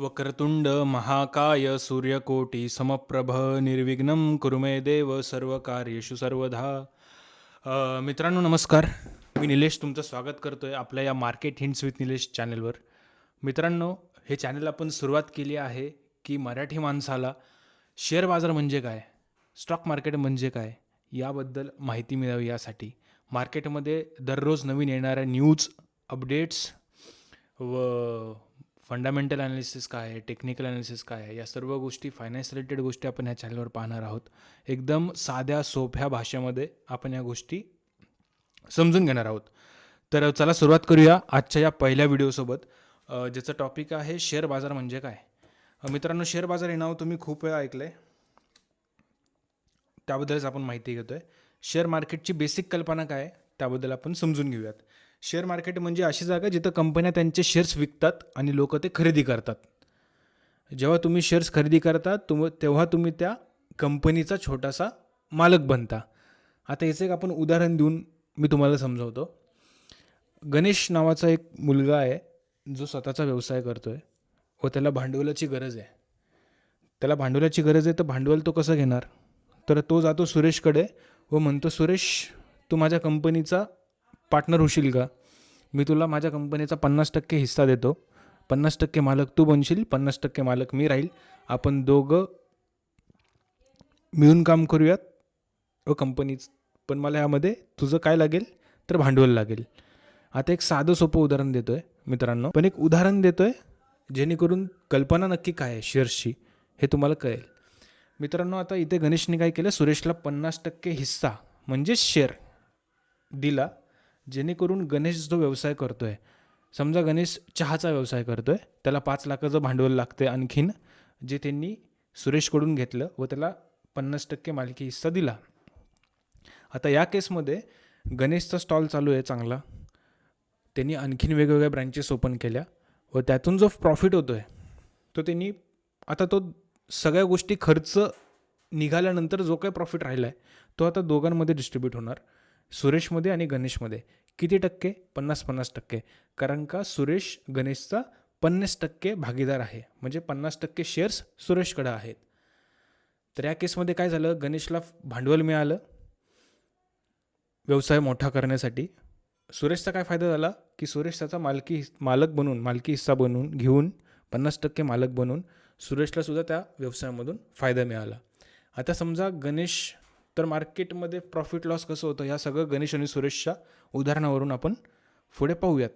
वक्रतुंड महाकाय सूर्यकोटी समप्रभ निर्विघ्न कुरुमे देव सर्व कार्येषु सर्वधा मित्रांनो नमस्कार. मी निलेश तुमचं स्वागत करतो आहे आपल्या या मार्केट हिंट्स विथ निलेश चॅनलवर. मित्रांनो हे चॅनल आपण सुरुवात केली आहे की मराठी माणसाला शेअर बाजार म्हणजे काय स्टॉक मार्केट म्हणजे काय याबद्दल माहिती मिळावी यासाठी. मार्केटमध्ये दररोज नवीन येणाऱ्या न्यूज अपडेट्स व फंडामेंटल ॲनालिसिस काय आहे टेक्निकल ॲनालिसिस काय आहे या सर्व गोष्टी फायनान्स रिलेटेड गोष्टी आपण ह्या चॅनलवर पाहणार आहोत. एकदम साध्या सोप्या भाषेमध्ये आपण या गोष्टी समजून घेणार आहोत. तर चला सुरुवात करूया आजच्या या पहिल्या व्हिडिओसोबत ज्याचं टॉपिक आहे शेअर बाजार म्हणजे काय? मित्रांनो शेअर बाजार हे नाव तुम्ही खूप वेळा ऐकलं आहे त्याबद्दलच आपण माहिती घेतो आहे शेअर मार्केटची बेसिक कल्पना काय आहे? त्याबद्दल आपण समजून घेऊयात. शेअर मार्केट म्हणजे अशी जागा जिथं कंपन्या त्यांचे शेअर्स विकतात आणि लोक ते खरेदी करतात. जेव्हा तुम्ही शेअर्स खरेदी करता तुम तेव्हा तुम्ही त्या कंपनीचा छोटासा मालक बनता. आता याचं एक आपण उदाहरण देऊन मी तुम्हाला समजवतो. गणेश नावाचा एक मुलगा आहे जो स्वतःचा व्यवसाय करतो आहे व त्याला भांडवलाची गरज आहे. त्याला भांडवलाची गरज आहे तर भांडवल तो कसं घेणार? तर तो जातो सुरेशकडे व म्हणतो सुरेश तू माझ्या कंपनीचा पार्टनर होशील का? मी तुला माझ्या कंपनीचा पन्नास टक्के हिस्सा देतो. पन्नास टक्के मालक तू बनशील पन्नास टक्के मालक मी राहील. आपण दोघं मिळून काम करूयात. व कंपनीच पण मला यामध्ये तुझं काय लागेल? तर भांडवल लागेल. आता एक साधं सोपं उदाहरण देतो आहे मित्रांनो. पण एक उदाहरण देतो आहे जेणेकरून कल्पना नक्की काय आहे शेअर्सची हे तुम्हाला कळेल. मित्रांनो आता इथे गणेशने काय केलं? सुरेशला पन्नास टक्के हिस्सा म्हणजेच शेअर दिला जेणेकरून गणेश जो व्यवसाय करतो आहे समजा गणेश चहाचा व्यवसाय करतो आहे त्याला पाच लाखाचं भांडवल लागतं आहे आणखीन जे त्यांनी सुरेशकडून घेतलं व त्याला पन्नास टक्के मालकी हिस्सा दिला. आता या केसमध्ये गणेशचा स्टॉल चालू आहे चांगला. त्यांनी आणखीन वेगवेगळ्या ब्रँचेस ओपन केल्या व त्यातून जो प्रॉफिट होतो आहे तो त्यांनी आता तो सगळ्या गोष्टी खर्च निघाल्यानंतर जो काही प्रॉफिट राहिला आहे तो आता दोघांमध्ये डिस्ट्रीब्यूट होणार. सुरेशमध्ये आणि गणेशमध्ये किती टक्के? पन्नास पन्नास टक्के. कारण का सुरेश गणेशचा पन्नास टक्के भागीदार आहे. म्हणजे पन्नास टक्के शेअर्स सुरेशकडं आहेत. तर या केसमध्ये काय झालं? गणेशला भांडवल मिळालं. व्यवसाय मोठा करण्यासाठी. सुरेशचा काय फायदा झाला? की सुरेश त्याचा मालकी मालक बनून मालकी हिस्सा बनवून घेऊन पन्नास टक्के मालक बनून सुरेशला सुद्धा त्या व्यवसायामधून फायदा मिळाला. आता समजा गणेश तर मार्केटमध्ये प्रॉफिट लॉस कसं होतं? ह्या सगळं गणेश आणि सुरेशच्या उदाहरणावरून आपण पुढे पाहूयात.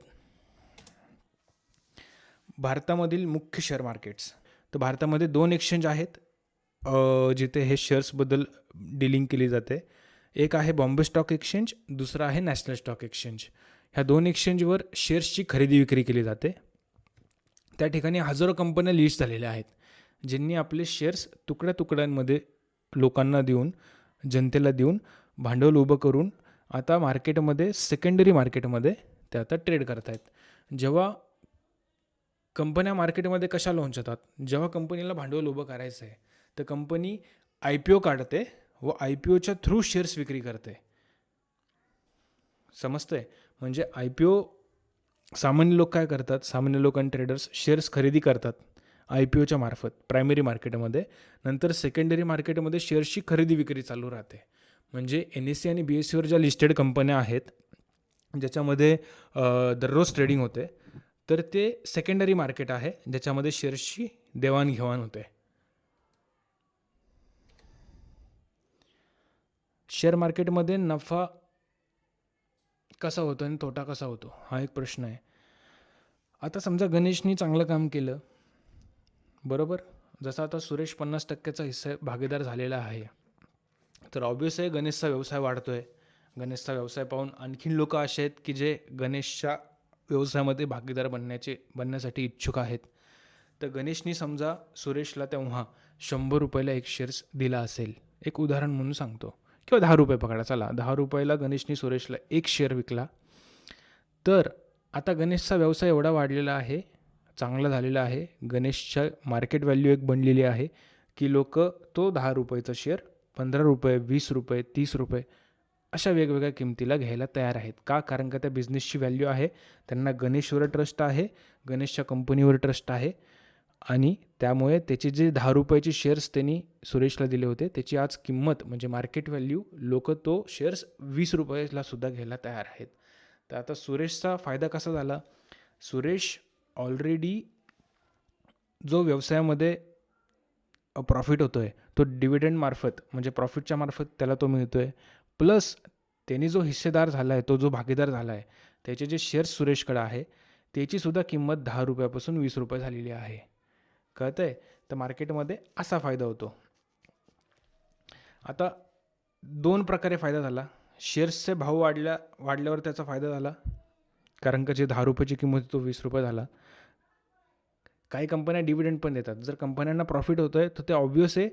भारतामधील मुख्य शेअर मार्केट्स तर भारतामध्ये दोन एक्सचेंज आहेत. जिथे हे शेअर्सबद्दल डिलिंग केली जाते. एक आहे बॉम्बे स्टॉक एक्सचेंज दुसरं आहे नॅशनल स्टॉक एक्सचेंज ह्या दोन एक्सचेंजवर शेअर्सची खरेदी विक्री केली जाते. त्या ठिकाणी हजारो कंपन्या लिस्ट झालेल्या आहेत ज्यांनी आपले शेअर्स तुकड्या तुकड्यांमध्ये लोकांना देऊन जनतेला देऊन भांडवल उभं करून आता मार्केटमध्ये सेकंडरी मार्केटमध्ये ते आता ट्रेड करतायत. जेव्हा कंपन्या मार्केटमध्ये कशा लॉन्च होतात? जेव्हा कंपनीला भांडवल उभं करायचं आहे तर कंपनी आय पी ओ काढते व आय पी ओच्या थ्रू शेअर्स विक्री करते. समजतंय? म्हणजे आय पी ओ सामान्य लोक काय करतात? सामान्य लोक आणि ट्रेडर्स शेअर्स खरेदी करतात. आय पी ओच्या मार्फत प्रायमरी मार्केटमध्ये नंतर सेकंडरी मार्केटमध्ये शेअर्सची खरेदी विक्री चालू राहते. म्हणजे एन एस सी आणि बी एस सीवर ज्या लिस्टेड कंपन्या आहेत ज्याच्यामध्ये दररोज ट्रेडिंग होते तर ते सेकंडरी मार्केट आहे ज्याच्यामध्ये शेअर्सची देवाणघेवाण होते. शेअर मार्केटमध्ये नफा कसा होतो आणि तोटा कसा होतो हा एक प्रश्न आहे. आता समजा गणेशनी चांगलं काम केलं बरोबर? जसं आता सुरेश पन्नास टक्क्याचा हिस्सा भागीदार झालेला आहे. तर ऑब्विस आहे गणेशचा व्यवसाय वाढतो आहे गणेशचा व्यवसाय पाहून आणखीन लोक असे आहेत की जे गणेशच्या व्यवसायामध्ये भागीदार बनण्याचे बनण्यासाठी इच्छुक आहेत. तर गणेशनी समजा सुरेशला तेव्हा शंभर रुपयाला एक शेअर्स दिला असेल. एक उदाहरण म्हणून सांगतो. किंवा दहा रुपये पकडा चला. दहा रुपयाला गणेशनी सुरेशला एक शेअर विकला. तर आता गणेशचा व्यवसाय एवढा वाढलेला आहे चांगला झालेला आहे. गणेशच्या मार्केट व्हॅल्यू एक बनलेली आहे की लोक तो दहा रुपयाचा शेअर पंधरा रुपये वीस रुपये तीस रुपये अशा वेगवेगळ्या किमतीला घ्यायला तयार आहेत. का? कारण का त्या बिझनेसची व्हॅल्यू आहे. त्यांना गणेशवर ट्रस्ट आहे गणेशच्या कंपनीवर ट्रस्ट आहे आणि त्यामुळे त्याचे जे दहा रुपयाचे शेअर्स त्यांनी सुरेशला दिले होते त्याची आज किंमत म्हणजे मार्केट व्हॅल्यू लोक तो शेअर्स वीस रुपयाला सुद्धा घ्यायला तयार आहेत. तर आता सुरेशचा फायदा कसा झाला? सुरेश ऑलरेडी जो व्यवसायामध्ये प्रॉफिट होतो आहे तो डिव्हिडंडमार्फत म्हणजे प्रॉफिटच्या मार्फत त्याला तो मिळतो आहे प्लस त्याने जो हिस्सेदार झाला आहे तो जो भागीदार झाला आहे त्याचे जे शेअर्स सुरेशकडे आहे त्याचीसुद्धा किंमत दहा रुपयापासून वीस रुपये झालेली आहे. कळतं आहे तर मार्केटमध्ये असा फायदा होतो. आता दोन प्रकारे फायदा झाला. शेअर्सचे भाव वाढल्या वाढल्यावर त्याचा फायदा झाला. कारण का जे दहा रुपयाची किंमत तो वीस रुपये झाला. काही कंपन्या डिव्हिडंड पण देतात. जर कंपन्यांना प्रॉफिट होतो आहे तर ते ऑब्वियस आहे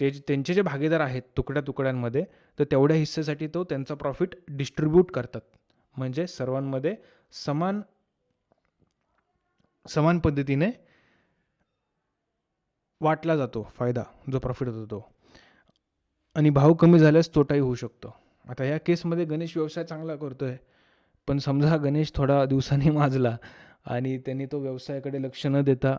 ते त्यांचे जे भागीदार आहेत तुकड्या तुकड्यांमध्ये तर तेवढ्या हिस्सेसाठी तो त्यांचा प्रॉफिट डिस्ट्रीब्यूट करतात. म्हणजे सर्वांमध्ये समान समान पद्धतीने वाटला जातो फायदा जो प्रॉफिट होतो तो. आणि भाव कमी झाल्यास तोटाही होऊ शकतो. आता या केसमध्ये गणेश व्यवसाय चांगला करतो आहे पण समजा गणेश थोडा दिवसांनी माजला आणि त्यांनी तो व्यवसायाकडे लक्ष न देता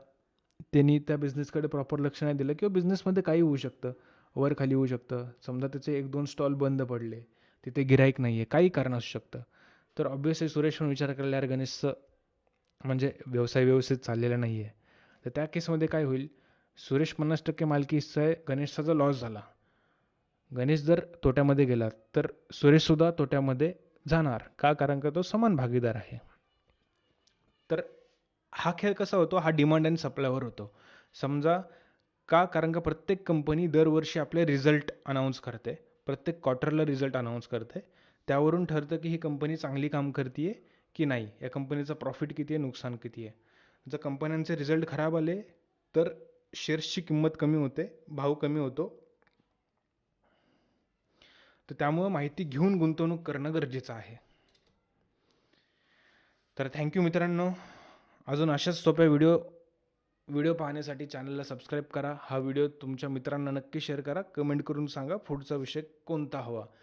त्यांनी त्या बिझनेसकडे प्रॉपर लक्ष नाही दिलं किंवा बिझनेसमध्ये काही होऊ शकतं. वर खाली होऊ शकतं. समजा त्याचे एक दोन स्टॉल बंद पडले. तिथे गिराईक नाही आहे काही कारण असू शकतं. तर ऑब्वियसली सुरेश पण विचार करायला यार गणेशचं म्हणजे व्यवसाय व्यवस्थित चाललेला नाही आहे तर त्या केसमध्ये काय होईल? सुरेश पन्नास टक्के मालकी हिस्सा आहे. गणेशचा जर लॉस झाला. गणेश जर तोट्यामध्ये गेला तर सुरेशसुद्धा तोट्यामध्ये जाणार का? कारण का तो समान भागीदार आहे. तर हा खेळ कसा होतो? हा डिमांड अँड सप्लायवर होतो. समजा का? कारण का प्रत्येक कंपनी दरवर्षी आपले रिझल्ट अनाऊन्स करते. प्रत्येक क्वार्टरला रिझल्ट अनाऊन्स करते. त्यावरून ठरतं की ही कंपनी चांगली काम करते की नाही? या कंपनीचं प्रॉफिट किती आहे? नुकसान किती आहे? जर कंपन्यांचे रिझल्ट खराब आले तर शेअर्सची किंमत कमी होते भाव कमी होतो तर त्यामुळं माहिती घेऊन गुंतवणूक करणं गरजेचं आहे. तर थँक्यू मित्रांनो. अजून अशाच सोप्या व्हिडिओ व्हिडिओ पाहण्यासाठी चॅनलला सबस्क्राईब करा. हा व्हिडिओ तुमच्या मित्रांना नक्की शेअर करा. कमेंट करून सांगा पुढचा विषय कोणता हवा.